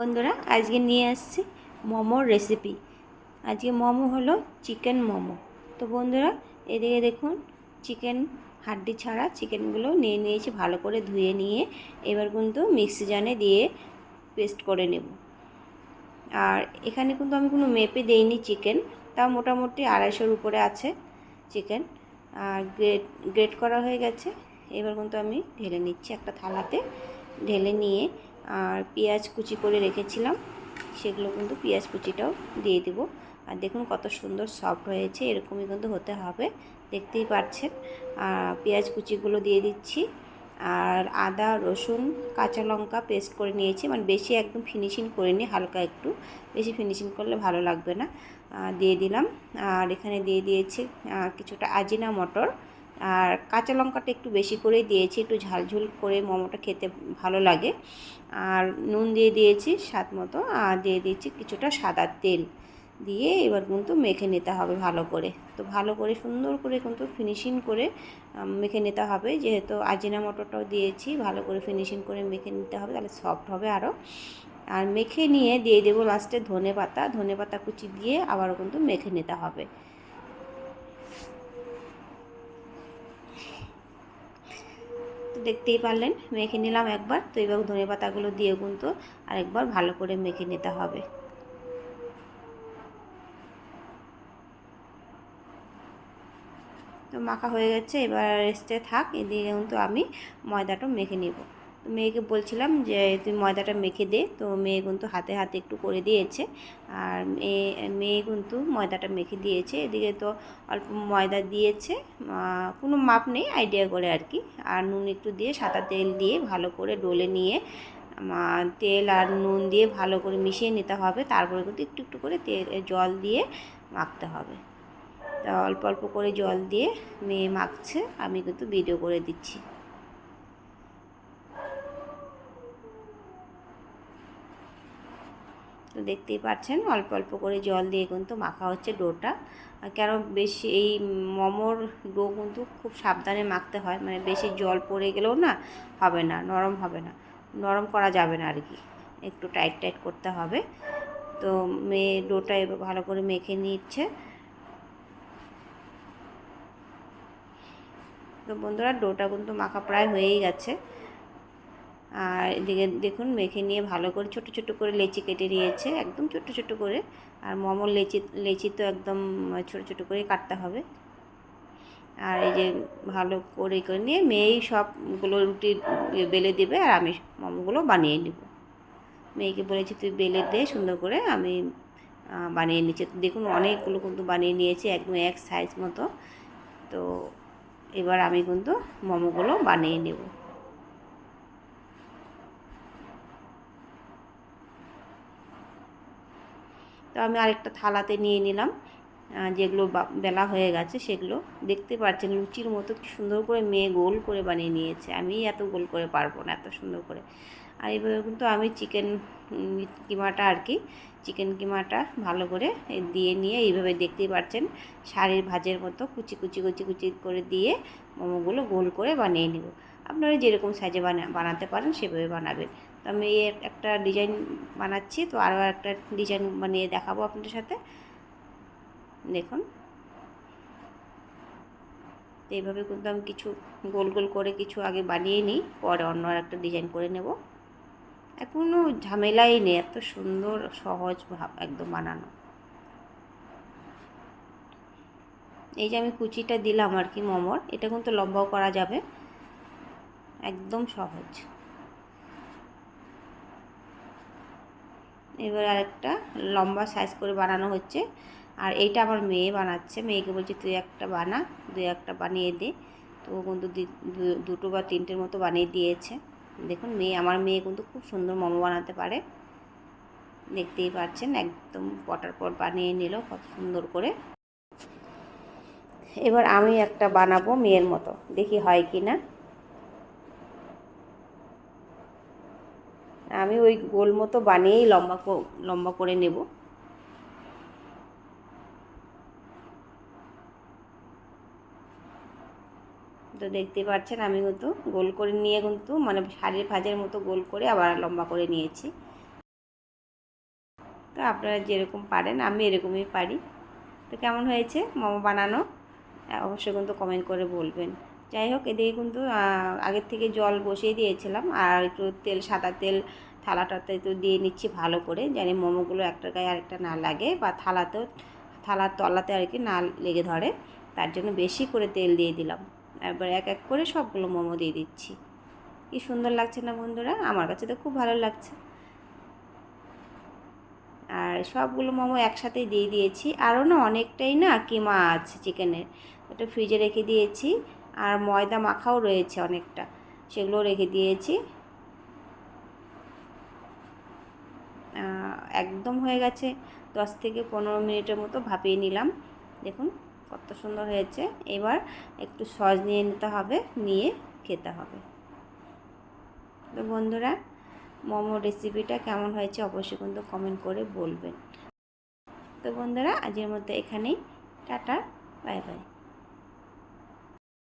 বন্ধুরা, আজকে নিয়ে আসছি মোমোর রেসিপি আজকে মোমো হলো চিকেন মোমো। তো বন্ধুরা, এদিকে দেখুন চিকেন হাড্ডি ছাড়া চিকেনগুলো নিয়ে নিয়েছি, ভালো করে ধুয়ে নিয়ে এবার কিন্তু মিক্সি জানে দিয়ে পেস্ট করে নেব। আর এখানে কিন্তু আমি কোনো মেপে দেইনি চিকেন তা মোটামুটি আড়াইশোর উপরে আছে চিকেন আর গ্রেট গ্রেট করা হয়ে গেছে, এবার কিন্তু আমি ঢেলে নিচ্ছি একটা থালাতে। ঢেলে নিয়ে আর পেঁয়াজ কুচি করে রেখেছিলাম, সেগুলো কিন্তু পেঁয়াজ কুচিটাও দিয়ে দেবো। আর দেখুন কত সুন্দর সফট হয়েছে, এরকমই কিন্তু হতে হবে, দেখতেই পাচ্ছেন। আর পেঁয়াজ কুচিগুলো দিয়ে দিচ্ছি। আর আদা, রসুন, কাঁচা লঙ্কা পেস্ট করে নিয়েছি। মানে বেশি একদম ফিনিশিং করে নিই হালকা একটু। বেশি ফিনিশিং করলে ভালো লাগবে না। দিয়ে দিলাম। আর এখানে দিয়ে দিয়েছি কিছুটা আজিনা মটর। আর কাঁচা লঙ্কাটা একটু বেশি করেই দিয়েছি, একটু ঝালঝুল করে মোমোটা খেতে ভালো লাগে। আর নুন দিয়ে দিয়েছি স্বাদ মতো, আর দিয়ে দিয়েছি কিছুটা সাদা তেল। দিয়ে এবার কিন্তু মেখে নিতে হবে ভালো করে। তো ভালো করে, সুন্দর করে কিন্তু ফিনিশিং করে মেখে নিতে হবে। যেহেতু আজিনা মটরটাও দিয়েছি, ভালো করে ফিনিশিং করে মেখে নিতে হবে, তাহলে সফট হবে আরও আর মেখে নিয়ে দিয়ে দেবো লাস্টে ধনে পাতা ধনে পাতা কুচি দিয়ে আবারও কিন্তু মেখে নিতে হবে। দেখতেই পারলেন। মেখে নিলাম একবার। তো এবার ধনে পাতাগুলো দিয়ে কিন্তু আরেকবার ভালো করে মেখে নিতে হবে। তো মাখা হয়ে গেছে। এবার রেস্টে থাক। এদিকে কিন্তু আমি ময়দাটা মেখে নেব। মেয়েকে বলছিলাম যে, তুই ময়দাটা মেখে দে। তো মেয়ে কিন্তু হাতে হাতে একটু করে দিয়েছে। আর মেয়ে মেয়ে কিন্তু ময়দাটা মেখে দিয়েছে। এদিকে তো অল্প ময়দা দিয়েছে। কোনো মাপ নেই আইডিয়া করে আর কি। আর নুন একটু দিয়ে সাদা তেল দিয়ে ভালো করে ডলে নিয়ে তেল আর নুন দিয়ে ভালো করে মিশিয়ে নিতে হবে। তারপরে কিন্তু একটু একটু করে তেল জল দিয়ে মাখতে হবে। তা অল্প অল্প করে জল দিয়ে মেয়ে মাখছে। আমি কিন্তু ভিডিও করে দিচ্ছি। দেখতেই পাচ্ছেন, অল্প অল্প করে জল দিয়ে কিন্তু মাখা হচ্ছে ডোটা। কেন বেশি এই মোমোর ডো কিন্তু খুব সাবধানে মাখতে হয় মানে বেশি জল পড়ে গেলেও না হবে না, নরম হবে না। নরম করা যাবে না আর কি একটু টাইট টাইট করতে হবে। তো মেয়ে ডোটা ভালো করে মেখে নিচ্ছে। তো বন্ধুরা, ডোটা কিন্তু মাখা প্রায় হয়েই গেছে। আর এদিকে দেখুন মেখে নিয়ে ভালো করে ছোট ছোট করে লেচি কেটে নিয়েছে, একদম ছোট ছোট করে। আর মোমোর লেচি লেচি তো একদম ছোট ছোট করে কাটতে হবে। আর এই যে ভালো করে করে নিয়ে মেয়েই সবগুলো রুটি বেলে দেবে আর আমি মোমোগুলো বানিয়ে নেব। মেয়েকে বলেছি, তুই বেলে দে সুন্দর করে, আমি বানিয়ে নিচ্ছি। দেখুন অনেকগুলো কিন্তু বানিয়ে নিয়েছি, একদম এক সাইজ মতো। তো এবার আমি কিন্তু মোমোগুলো বানিয়ে নেব। তো আমি আরেকটা থালাতে নিয়ে নিলাম যেগুলো বেলা হয়ে গেছে সেগুলো। দেখতে পাচ্ছেন লুচির মতো কি সুন্দর করে মেয়ে গোল করে বানিয়ে নিয়েছে। আমি এত গোল করে পারব না, এত সুন্দর করে। আর এইভাবে কিন্তু আমি চিকেন কিমাটা আর কি, চিকেন কিমাটা ভালো করে দিয়ে নিয়ে এইভাবে দেখতেই পাচ্ছেন শাড়ির ভাজের মতো কুচি কুচি কুচি কুচি করে দিয়ে মোমোগুলো গোল করে বানিয়ে নেব। আপনারা যেরকম সাইজে বানা, বানাতে পারেন সেভাবে বানাবেন। তো আমি একটা ডিজাইন বানাচ্ছি, তো আরও একটা ডিজাইন বানিয়ে দেখাবো আপনাদের সাথে। দেখুন। তো এইভাবে কিন্তু আমি কিছু গোল গোল করে কিছু আগে বানিয়ে নিই, পরে অন্য একটা ডিজাইন করে নেব। কোনো ঝামেলাই নেই, এত সুন্দর, সহজ ভাব একদম বানানো। এই যে আমি কুচিটা দিলাম আর কি মোমোর, এটা কিন্তু লম্বাও করা যাবে। একদম সহজ। এবার আরেকটা লম্বা সাইজ করে বানানো হচ্ছে। আর এইটা আমার মেয়ে বানাচ্ছে। মেয়েকে বলছে, তুই একটা বানা দুই একটা বানিয়ে দে। তো কিন্তু দুটো বা তিনটের মতো বানিয়ে দিয়েছে। দেখুন, মেয়ে, আমার মেয়ে কিন্তু খুব সুন্দর মোমো বানাতে পারে। দেখতেই পাচ্ছেন, একদম পটার পট বানিয়ে নিল, কত সুন্দর করে। এবার আমি একটা বানাবো মেয়ের মতো। দেখি হয় কি না আমি ওই গোল মতো বানিয়েই লম্বা লম্বা করে নেব। তো দেখতে পাচ্ছেন আমি কিন্তু গোল করে নিয়ে কিন্তু মানে শাড়ির ভাজের মতো গোল করে আবার লম্বা করে নিয়েছি। তো আপনারা যেরকম পারেন, আমি এরকমই পারি। তো কেমন হয়েছে? মোমো বানানো? অবশ্যই কিন্তু কমেন্ট করে বলবেন। যাই হোক এদিকে কিন্তু আগের থেকে জল বসিয়ে দিয়েছিলাম। আর একটু তেল, সাদা তেল থালাটাতে তো দিয়ে নিচ্ছি ভালো করে। জানি মোমোগুলো একটা গায়ে আরেকটা না লাগে বা থালাতেও, থালার তলাতে আর কি না লেগে ধরে। তার জন্য বেশি করে তেল দিয়ে দিলাম। এবার এক এক করে সবগুলো মোমো দিয়ে দিচ্ছি। কি সুন্দর লাগছে না বন্ধুরা? আমার কাছে তো খুব ভালো লাগছে। আর সবগুলো মোমো একসাথেই দিয়ে দিয়েছি। আরও না অনেকটাই না কিমা আছে চিকেনের। ওটা ফ্রিজে রেখে দিয়েছি। আর ময়দা মাখাও রয়েছে অনেকটা সেগুলো রেখে দিয়েছি। একদম হয়ে গেছে, দশ থেকে পনেরো মিনিটের মতো ভাপিয়ে নিলাম। দেখুন কত সুন্দর হয়েছে। এবার একটু সস নিয়ে নিতে হবে, নিয়ে খেতে হবে। তো বন্ধুরা মোমো রেসিপিটা কেমন হয়েছে অবশ্যই কিন্তু কমেন্ট করে বলবেন। তো বন্ধুরা, আজকের মধ্যে এখানেই। Tata bye bye